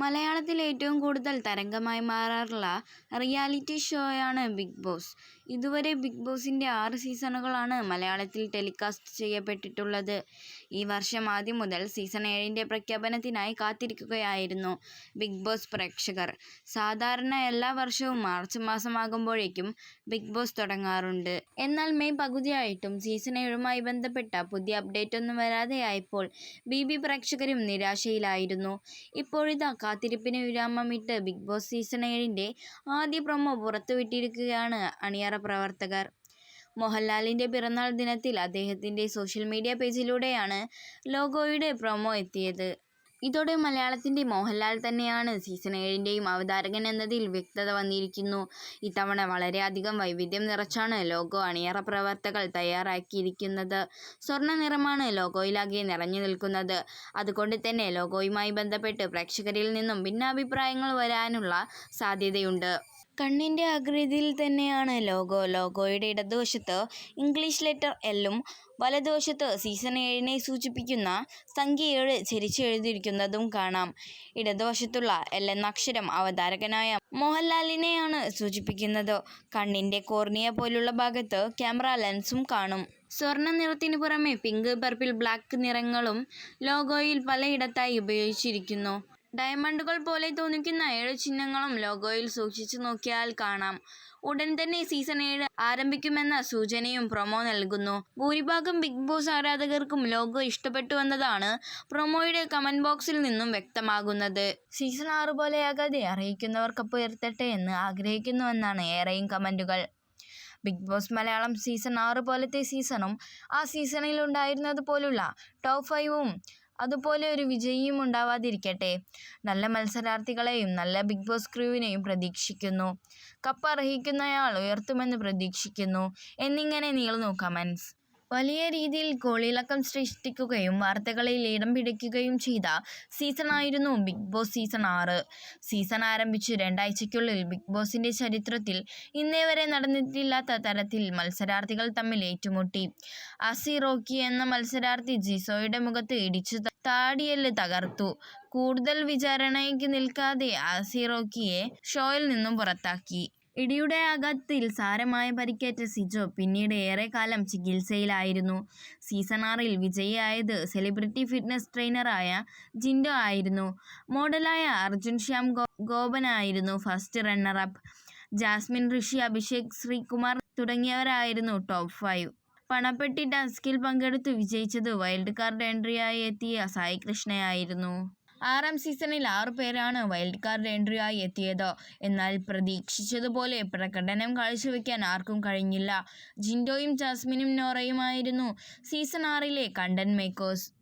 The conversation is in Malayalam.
മലയാളത്തിൽ ഏറ്റവും കൂടുതൽ തരംഗമായി മാറാറുള്ള റിയാലിറ്റി ഷോയാണ് ബിഗ് ബോസ്. ഇതുവരെ ബിഗ് ബോസിന്റെ ആറ് സീസണുകളാണ് മലയാളത്തിൽ ടെലികാസ്റ്റ് ചെയ്യപ്പെട്ടിട്ടുള്ളത്. ഈ വർഷം ആദ്യം മുതൽ സീസൺ ഏഴിന്റെ പ്രഖ്യാപനത്തിനായി കാത്തിരിക്കുകയായിരുന്നു ബിഗ് ബോസ് പ്രേക്ഷകർ. സാധാരണ എല്ലാ വർഷവും മാർച്ച് മാസമാകുമ്പോഴേക്കും ബിഗ് ബോസ് തുടങ്ങാറുണ്ട്. എന്നാൽ മെയ് പകുതിയായിട്ടും സീസൺ ഏഴുമായി ബന്ധപ്പെട്ട പുതിയ അപ്ഡേറ്റ് ഒന്നും വരാതെയായപ്പോൾ ബി പ്രേക്ഷകരും നിരാശയിലായിരുന്നു. ഇപ്പോഴിതാ കാത്തിരിപ്പിന് വിരാമമിട്ട് ബിഗ് ബോസ് സീസൺ ഏഴിന്റെ ആദ്യ പ്രൊമോ പുറത്തുവിട്ടിരിക്കുകയാണ് അണിയറ പ്രവർത്തകർ. മോഹൻലാലിന്റെ പിറന്നാൾ ദിനത്തിൽ അദ്ദേഹത്തിന്റെ സോഷ്യൽ മീഡിയ പേജിലൂടെയാണ് ലോഗോയുടെ പ്രൊമോ എത്തിയത്. ഇതോടെ മലയാളത്തിന്റെ മോഹൻലാൽ തന്നെയാണ് സീസൺ ഏഴിന്റെയും അവതാരകൻ എന്നതിൽ വ്യക്തത വന്നിരിക്കുന്നു. ഇത്തവണ വളരെയധികം വൈവിധ്യം നിറച്ചാണ് ലോഗോ അണിയറ പ്രവർത്തകൾ തയ്യാറാക്കിയിരിക്കുന്നത്. സ്വർണ നിറമാണ് ലോഗോയിലാകെ നിറഞ്ഞു നിൽക്കുന്നത്. അതുകൊണ്ട് തന്നെ ലോഗോയുമായി ബന്ധപ്പെട്ട് പ്രേക്ഷകരിൽ നിന്നും ഭിന്നാഭിപ്രായങ്ങൾ വരാനുള്ള സാധ്യതയുണ്ട്. കണ്ണിന്റെ ആകൃതിയിൽ തന്നെയാണ് ലോഗോ. ലോഗോയുടെ ഇടതുവശത്ത് ഇംഗ്ലീഷ് ലെറ്റർ എല്ലും വലതുവശത്ത് സീസൺ ഏഴിനെ സൂചിപ്പിക്കുന്ന സംഖ്യ ഏഴ് ചരിച്ചെഴുതിയിരിക്കുന്നതും കാണാം. ഇടതുവശത്തുള്ള എൽ എന്ന അക്ഷരം അവതാരകനായ മോഹൻലാലിനെയാണ് സൂചിപ്പിക്കുന്നത്. കണ്ണിന്റെ കോർണിയ പോലുള്ള ഭാഗത്ത് ക്യാമറ ലെൻസും കാണും. സ്വർണ നിറത്തിന് പുറമെ പിങ്ക്, പർപ്പിൾ, ബ്ലാക്ക് നിറങ്ങളും ലോഗോയിൽ പലയിടത്തായി ഉപയോഗിച്ചിരിക്കുന്നു. ഡയമണ്ടുകൾ പോലെ തോന്നിക്കുന്ന ഏഴ് ചിഹ്നങ്ങളും ലോഗോയിൽ സൂക്ഷിച്ചു നോക്കിയാൽ കാണാം. ഉടൻ തന്നെ സീസൺ ഏഴ് ആരംഭിക്കുമെന്ന സൂചനയും പ്രൊമോ നൽകുന്നു. ഭൂരിഭാഗം ബിഗ് ബോസ് ആരാധകർക്കും ലോഗോ ഇഷ്ടപ്പെട്ടു എന്നതാണ് പ്രൊമോയുടെ കമന്റ് ബോക്സിൽ നിന്നും വ്യക്തമാകുന്നത്. സീസൺ ആറ് പോലെയാകാതെ അറിയിക്കുന്നവർക്കൊപ്പം ഉയർത്തട്ടെ എന്ന് ആഗ്രഹിക്കുന്നുവെന്നാണ് ഏറെയും കമന്റുകൾ. ബിഗ് ബോസ് മലയാളം സീസൺ ആറ് പോലത്തെ സീസണും ആ സീസണിൽ ഉണ്ടായിരുന്നത് പോലുള്ള ടോപ്പ് ഫൈവും അതുപോലെ ഒരു വിജയിയും ഉണ്ടാവാതിരിക്കട്ടെ. നല്ല മത്സരാർത്ഥികളെയും നല്ല ബിഗ് ബോസ് ക്രൂവിനെയും പ്രതീക്ഷിക്കുന്നു. കപ്പ് അർഹിക്കുന്നയാൾ ഉയർത്തുമെന്ന് പ്രതീക്ഷിക്കുന്നു എന്നിങ്ങനെ നീളുന്നു കമന്റ്സ്. വലിയ രീതിയിൽ കോളിളക്കം സൃഷ്ടിക്കുകയും വാർത്തകളിൽ ഇടം പിടിക്കുകയും ചെയ്ത സീസണായിരുന്നു ബിഗ് ബോസ് സീസൺ ആറ്. സീസൺ ആരംഭിച്ച് രണ്ടാഴ്ചയ്ക്കുള്ളിൽ ബിഗ് ബോസിന്റെ ചരിത്രത്തിൽ ഇന്നേ വരെ നടന്നിട്ടില്ലാത്ത തരത്തിൽ മത്സരാർത്ഥികൾ തമ്മിൽ ഏറ്റുമുട്ടി. അസി റോക്കി എന്ന മത്സരാർത്ഥി ജിസോയുടെ മുഖത്ത് ഇടിച്ചു താടിയൽ തകർത്തു. കൂടുതൽ വിചാരണയ്ക്ക് നിൽക്കാതെ ആസിറോക്കിയെ ഷോയിൽ നിന്നും പുറത്താക്കി. ഇടിയുടെ ആഘാതത്തിൽ സാരമായ പരിക്കേറ്റ സിജോ പിന്നീട് ഏറെക്കാലം ചികിത്സയിലായിരുന്നു. സീസൺ ആറിൽ വിജയിയായത് സെലിബ്രിറ്റി ഫിറ്റ്നസ് ട്രെയിനറായ ജിൻഡോ ആയിരുന്നു. മോഡലായ Arjun Shyam ഗോപനായിരുന്നു first runner up. Jasmin, Rishi, Abhishek Sreekumar തുടങ്ങിയവരായിരുന്നു top five. പണപ്പെട്ടി ടാസ്കിൽ പങ്കെടുത്ത് വിജയിച്ചത് വൈൽഡ് കാർഡ് എൻട്രിയായി എത്തിയ സായി കൃഷ്ണയായിരുന്നു. ആറാം സീസണിൽ ആറു പേരാണ് വൈൽഡ് കാർഡ് എൻട്രിയായി എത്തിയത്. എന്നാൽ പ്രതീക്ഷിച്ചതുപോലെ പ്രകടനം കാഴ്ചവെക്കാൻ ആർക്കും കഴിഞ്ഞില്ല. ജിൻഡോയും ജാസ്മിനും നോറയുമായിരുന്നു സീസൺ ആറിലെ കണ്ടന്റ് മേക്കേഴ്സ്.